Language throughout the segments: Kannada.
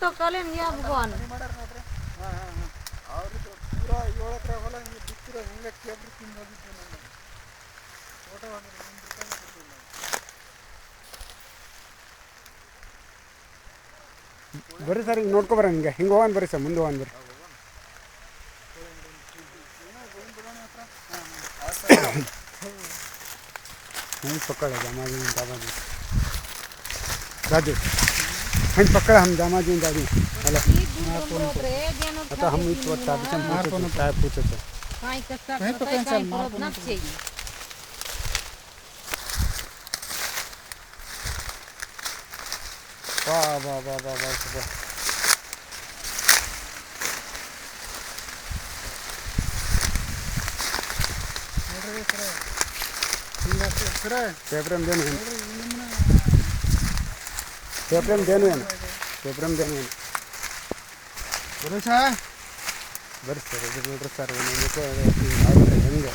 तो कलम या भगवान। और तो नोट को बरन गए। हिंगो वन बरेसा मुंदो वन बरे। हम पकड़ जामा भी दावा दे राजू। ಹಣ್ಣು ಪಕ್ಕಡ ಹಮ್ ದಾಮಾಜಿಂದ ಅದು ಅಲ್ಲ ಅತ ಹಮ್ ಇತ್ತು ಒತ್ತ ಅದಕ್ಕೆ ಮಾಡ್ಕೊಂಡು ಕಾಯಿ ಪೂಚತ್ತೆ ಕಾಯಿ ಕಷ್ಟ ಕಾಯಿ ಪಕ್ಕಡ ಮಾಡ್ಕೊಂಡು ವಾ ವಾ ವಾ ವಾ ವಾ ವಾ फेवरेट देना है ಶಿವಪ್ರೇಮ್ ದೇನುವೇನು ಶಿವಪ್ರೇಮ್ ದೇನುವೇನು ಬರೋ ಸರ್ ಬರ್ರಿ ಸರ್ ಇದು ನೋಡ್ರಿ ಸರ್ ಹೆಂಗೆ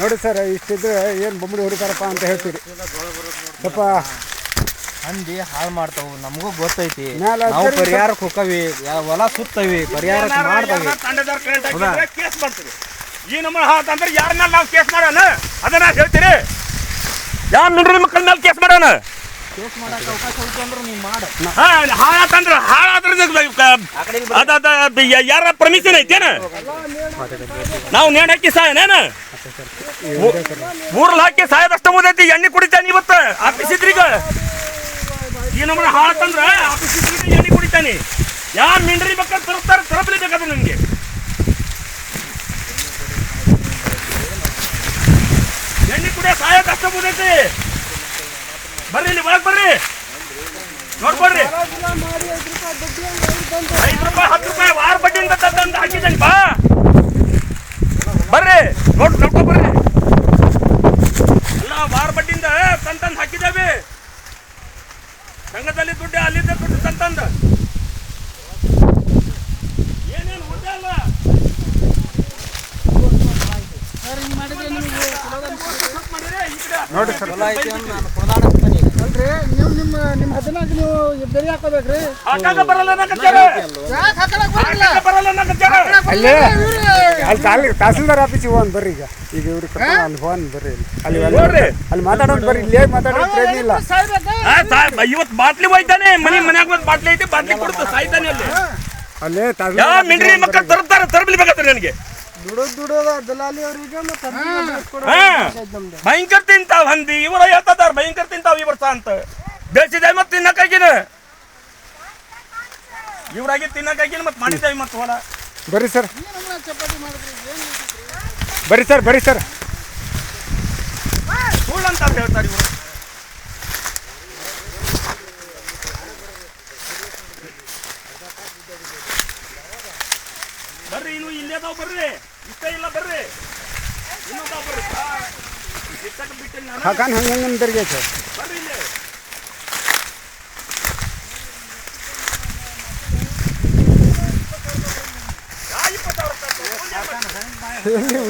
ನೋಡಿ ಸರ್ ಇಷ್ಟಿದ್ರೆ ಏನು ಬೊಂಬಡಿ ಹೊಡಿತಾರಪ್ಪ ಅಂತ ಹೇಳ್ತೀರಿ. ಸ್ವಲ್ಪ ಹಂದಿ ಹಾಳು ಮಾಡ್ತಾವು ನಮಗೂ ಗೊತ್ತೈತಿ. ಮ್ಯಾಲ ನಾವು ಪರಿಹಾರಕ್ಕೆ ಹೋಗವಿ ಹೊಲ ಸುತ್ತವಿ ಪರಿಹಾರಕ್ಕೆ ಮಾಡ್ತವಿ. ಕೇಸ್ ಮಾಡ್ತೀವಿ ಈ ನಮ್ಮ ಹಾತಂದ್ರೆ ಯಾರ ಮೇಲೆ ನಾವು ಕೇಸ್ ಮಾಡೋಣ? ಅದನ್ನ ಹೇಳ್ತೀರಿ. ಯಾರು ನುಡ್ರಿ ಮಕ್ಕಳ ಮೇಲೆ ಕೇಸ್ ಮಾಡೋಣ? ಕೇಸ್ ಮಾಡಕ್ಕೆ ಅವಕಾಶ ಐತಿ ಅಂದ್ರೆ ನೀವು ಮಾಡು. ಹಾ ಹಾಳಾತಂದ್ರೆ ಹಾಳಾದ್ರೆ ಅದ ಅದ ಯಾರ ಪರ್ಮಿಷನ್ ಐತೇನ? ನಾವು ನೇಣಕ್ಕೆ ಹಾಕಿ ಸಾಯನೇನ ಊರ್ಲ್ ಹಾಕಿ ಸಾಯದಷ್ಟ ಮುದೈತಿ ಎಣ್ಣೆ ಕುಡಿತಾನೆ ಇವತ್ತು. ಆಫೀಸ್ ಇದ್ರೀಗ ಈ ನಮ್ಮನ್ನ ಹಾಳಾತಂದ್ರ ಆಫೀಸ್ ಎಣ್ಣೆ ಕುಡಿತಾನೆ ಯಾರ ಮಿಂಡ್ರಿ ಮಕ್ಕಳು ತರಪಲಿ ಬೇಕಾದ್ರೆ ನನಗೆ ಎಣ್ಣೆ ಕುಡಿಯ ಸಾಯದಷ್ಟ ಮುದೈತಿ ಬರ್ರಿ ಇಲ್ಲಿ ಒಳಗೆ ಬರ್ರಿ. ನೋಡ್ಕೊಡ್ರಿ ಐದು ರೂಪಾಯಿ, ಹತ್ತು ರೂಪಾಯಿ ವಾರ ಬಡ್ಡಿಯಿಂದ ತಂದು ಹಾಕಿದ್ದೇನೆ ಬಾ. ಬರ್ರಿ. ನೋಡ್ ನೋಡ್ಕೊ ಬರ್ರಿ ಅಲ್ಲ ವಾರ ಬಡ್ಡಿಯಿಂದ ತಂತಂದು ಹಾಕಿದ್ದೇವೆ. ಸಂಘದಲ್ಲಿ ದುಡ್ಡು ಅಲ್ಲಿದ್ದ ದುಡ್ಡು ತಂತಂದ ಏನೇನು ಉದ್ದ ಅಲ್ಲ? ಮಾಡಿದ್ರೆ ಈ ಕಡೆ ನೋಡಿ ಸರ್. ಅಲ್ರಿ? ನೀವು ನಿಮ್ಮ ನಿಮ್ಮ ನೀವು ಬೆರಿ ಹಾಕೋಬೇಕ್ರಿ. ಹಾಕಾಗ ಬರಲ್ಲ ಅನ್ನಕತ್ಯಾರ ಯಾಕೆ ಹಾಕಲಕ್ ಬರಲ್ಲ? ಹಾಕಾಗ ಬರಲ್ಲ ಅನ್ನಕತ್ಯಾರ ಅಲ್ಲೇ ಅಲ್ಲಿ ತಾಲಿ ತಹಸೀಲ್ದಾರ್ ಆಫೀಸಿಗೆ ಹೋಗೋಣ ಬರ್ರಿ ಈಗ. ಈಗ ಇವ್ರಿಗೆ ಕರ್ಕೊಂಡು ಅಲ್ಲಿ ಹೋಗೋಣ ಬರ್ರಿ ಅಲ್ಲಿ ಅಲ್ಲಿ ನೋಡ್ರಿ. ಅಲ್ಲಿ ಮಾತಾಡೋದು ಬರ್ರಿ. ಇಲ್ಲೇ ಮಾತಾಡೋದಿಲ್ಲ ಪ್ರಯೋಜನ ಇಲ್ಲ. ಇವತ್ತು ಬಾಟ್ಲಿ ಹೋಯ್ತಾನೆ. ಮನೆ ಮನ್ಯಾಗ ಒಂದು ಬಾಟ್ಲಿ ಐತಿ. ಬಾಟ್ಲಿ ಕೊಡ್ತು ಸಾಯ್ತಾನೆ ಅಲ್ಲಿ. ಅಲ್ಲೇ ಮಿಂಡ್ರಿ ಮಕ್ಕಳು ತರ್ತಾರೆ. ತರಬಲಿಬೇಕಾದ್ರೆ ನನಗೆ. ಭಯಂಕರ ತಿಂತಾವ್ ಹಂದಿ. ಇವರ ಹೇಳ್ತಾರ ಭಯಂಕರ ತಿಂತಾವ್ ಈ ವರ್ಷ ಅಂತ. ಬೇಸಿದೆ ಮತ್ತೆ ತಿನ್ನಕ್ಕಾಗಿನ. ಇವರಾಗಿ ತಿನ್ನಕ್ಕಾಗಿನ ಮತ್ತೆ ಮಾಡಿದ್ದೇವೆ ಮತ್ತೆ ಹೊಲ. ಬರ್ರಿ ಸರ್. ಚಪಾತಿ ಮಾಡಿದ್ರಿ ಏನು ಬರ್ರಿ ಸರ್ ಬರ್ರಿ ಸರ್. ಸುಳ್ಳು ಅಂತ ಹೇಳ್ತಾರೆ ಇವರು. ಬರ್ರಿ ಇನ್ನು ಇಲ್ಲೇದಾವ್ ಬರ್ರಿ. ಇಷ್ಟ ಇಲ್ಲ ಬರ್ರಿ. ಇನ್ನೊಬ್ಬ ಬರ್ರಿ. ಇಷ್ಟಕ್ಕೆ ಬಿಟ್ಟಿಲ್ಲ ಹಂಗೆ ಹಂಗೆ ತಿರ್ಗಿ ಸರ್ ಬರ್ರಿ ಇಲ್ಲಿ.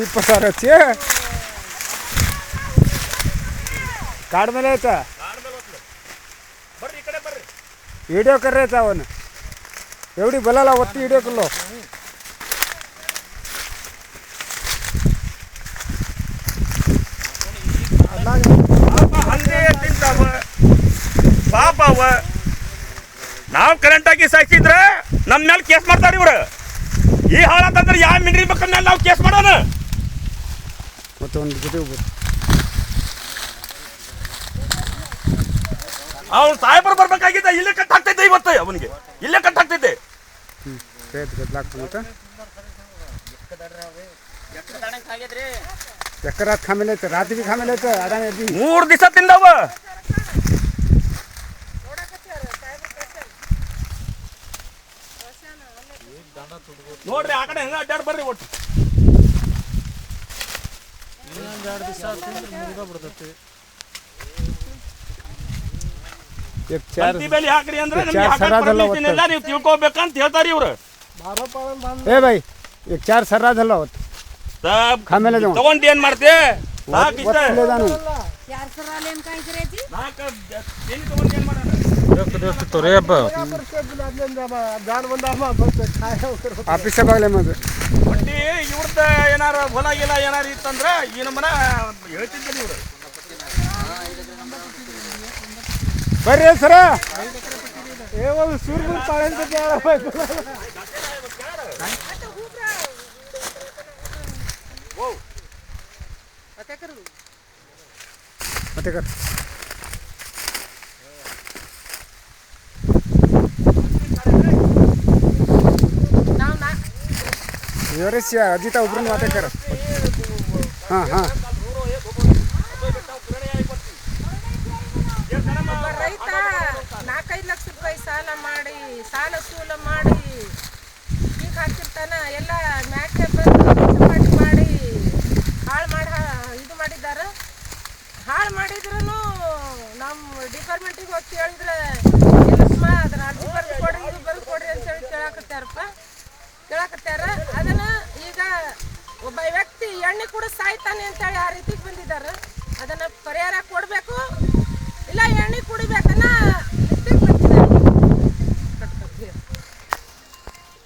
ಇಪ್ಪತ್ತು ಸಾವಿರ ಹಚ್ಚಿ ಕಾಡ. ಮೇಲೆ ಆಯ್ತಾ? ಕಾರ್ ಮೇಲೆ ಬರ್ರಿ ಈ ಬರ್ರಿ. ವಿಡಿಯೋ ಅವನು? ಎವಡಿ ಬಲಲ್ಲ ಒತ್ತಿ ಹಿಡಿಯೋಕಲ್ಲೋ? ಅವ. ನಾವು ಕರೆಂಟಾಗಿ ಆಗಿ ಸಾಯಿಸಿದ್ರೆ ನಮ್ಮ ಮೇಲೆ ಕೇಸ್ ಮಾಡ್ತಾರೆ ಇವ್ರು. ಈ ಹಾಳಾತಂದ್ರೆ ಯಾವ ಮಿಂಡ್ರಿ ಮಕ್ಕಳ ಮೇಲೆ ನಾವು ಕೇಸ್ ಮಾಡೋಣ ಅವ್ನು ಸಾಹೇಬರು ಬರ್ಬೇಕಾಗಿದ್ದ ಇಲ್ಲೇ ಕಟ್ ಹಾಕ್ತೈತೆ ಇವತ್ತು ಅವನಿಗೆ. ಇಲ್ಲೇ ಕಟ್ ಹಾಕ್ತೈತೆ ಹ್ಞೂ ಪೇಟ್ ಗದ್ಲಾಕ್ತಾನಂತ ಎಕರಾತ್ ಖಾಮೇಲೆ ಐತೆ ರಾತ್ರಿ ಖಾಮೇಲೆ ಐತೆ ಮೂರು ದಿವಸ ತಿಂದವ ನೋಡ್ರಿ ಆ ಕಡೆ ಹೆಂಗ ಅಡ್ಡಾಡ್ ಬರ್ರಿ ಒಟ್ಟು एक चार ತಂತಿ ಬೇಲಿ ಹಾಕ್ರಿ ಅಂದ್ರೆ ನಿಮ್ಗೆ ಚಾರ್ ಹಾಕಕ್ ಸರಾದಲ್ಲ permission ಇಲ್ಲ ನೀವು ತಿಳ್ಕೊಬೇಕಂತ ಹೇಳ್ತಾರಿ ಇವ್ರು ए भाई एक चार सर्रा झाला होत खामेला जाऊन. ತಗೊಂಡ್ ಏನ್ ಮಾಡ್ತಿ ಸಾಕ್ ಇಷ್ಟ ಒತ್ತಲೆ ದಾನು ಯಾರ್ ಸರ ಏನ್ काय करायची ನಾಲ್ಕು ಏನ್ ತಗೊಂಡ್ ಏನ್ ಮಾಡೋಣ ಆಫೀಸ ಬಾಗ್ಲೆ ಮದು ಒಟ್ಟಿ ಇವ್ರದ್ದ ಏನಾರ ಹೊಲ ಗಿಲ ಏನಾರ ಇತ್ತಂದ್ರ ಈ ನಮ್ಮನ ಹೇಳ್ತಿದ್ದೀನಿ ಇವ್ರು. ಬರ್ರಿ ಸರ. ಏ ಒಂದು ಸೂರ್ಯ ಪಾಳೆ ಅಂತ ಮತ್ತೆ ಕರ್. ಇವರೇ ಅಜಿತ ಒಬ್ರನ್ನ ಮಾತಾಡ್ತಾರೆ. ಹಾಂ ಹಾಂ ರೈತ ನಾಲ್ಕೈದು ಲಕ್ಷ ರೂಪಾಯಿ ಸಾಲ ಮಾಡಿ ಸಾಲ ಸೂಲ ಮಾಡಿ ಈಗ ಹಾಕಿರ್ತಾನ ಎಲ್ಲ ಮ್ಯಾಕೆ ಬಂದು ಮಾಡಿ ಮಾಡಿ ಹಾಳು ಮಾಡಿ ಇದು ಮಾಡಿದಾರ ಹಾಳು ಮಾಡಿದ್ರು ನಮ್ಮ ಡಿಪಾರ್ಟ್ಮೆಂಟಿಗೆ ಹೋಗಿ ಕೇಳಿದ್ರೆ ಇಲ್ಲಮ್ಮ ಅದನ್ನ ಅರ್ಜಿ ಬರ್ದು ಕೊಡ್ರಿ ಇದು ಬರ್ದು ಕೊಡ್ರಿ ಅಂತೇಳಿ ಕೇಳಾಕತ್ತಾರಪ್ಪ ಕೇಳಾಕತ್ತಾರ ಅದನ್ನ ಈಗ ಒಬ್ಬ ಎಣ್ಣೆ ಕೂಡ ಸಾಯ್ತಾನೆ ಅಂತೇಳಿ ಆ ರೀತಿಗೆ ಬಂದಿದ್ದಾರೆ. ಅದನ್ನ ಪರಿಹಾರ ಕೊಡಬೇಕು. ಇಲ್ಲ ಎಣ್ಣೆ ಕುಡಿಬೇಕು?